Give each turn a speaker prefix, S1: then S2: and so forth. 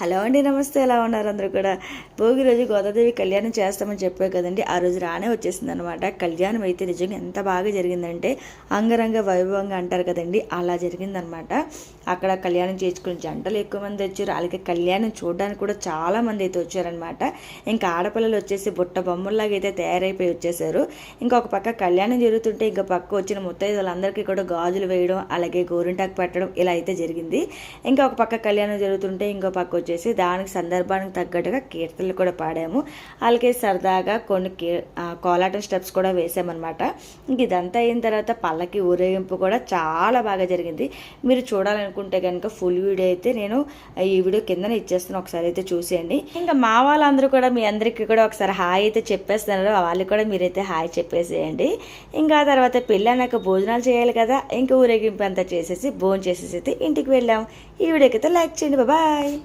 S1: Hello అండి నమస్తే. ఎలా ఉన్నారు అందరూ కూడా? భోగి రోజు గోదాదేవి కళ్యాణం చేస్తామని చెప్పారు కదండి. ఆ రోజు రానే వచ్చేసింది అనమాట కళ్యాణం అయితే నిజంగా ఎంత బాగా జరిగిందంటే అంగరంగ వైభవంగా అంటారు కదండి. అలా జరిగిందనమాట అక్కడ కళ్యాణం చేసుకుని జంటలు ఎక్కువ మంది వచ్చారు. అలాగే కళ్యాణం చూడడానికి కూడా చాలా మంది అయితే వచ్చారనమాట ఇంకా ఆడపిల్లలు వచ్చేసి బుట్ట బొమ్మల్లాగా అయితే తయారైపోయి వచ్చేసారు. ఇంకొక పక్క కళ్యాణం జరుగుతుంటే ఇంకా పక్క వచ్చిన ముత్తైదులందరికీ కూడా గాజులు వేయడం అలాగే గోరింటాకు పెట్టడం ఇలా అయితే జరిగింది. ఇంకా ఒక పక్క కళ్యాణం జరుగుతుంటే ఇంకో పక్క వచ్చేసి దానికి సందర్భానికి తగ్గట్టుగా కీర్తనలు కూడా పాడాము. అలాగే సరదాగా కొన్ని కీ కోలాటం స్టెప్స్ కూడా వేసామన్నమాట. ఇంక ఇదంతా అయిన తర్వాత పల్లకి ఊరేగింపు కూడా చాలా బాగా జరిగింది. మీరు చూడాలనుకుంటే కనుక ఫుల్ వీడియో అయితే నేను ఈ వీడియో కిందనే ఇచ్చేస్తాను. ఒకసారి అయితే చూసేయండి. ఇంకా మా వాళ్ళందరూ కూడా మీ అందరికీ కూడా ఒకసారి హాయ్ అయితే చెప్పేస్తున్నారు. వాళ్ళు కూడా మీరైతే హాయ్ చెప్పేసేయండి. ఇంకా ఆ తర్వాత పెళ్ళి భోజనాలు చేయాలి కదా ఇంకా ఊరేగింపు అంతా చేసేసి భోజనం చేసేసి అయితే ఇంటికి వెళ్ళాం. ఈ వీడియోకి అయితే లైక్ చేయండి. బాయ్.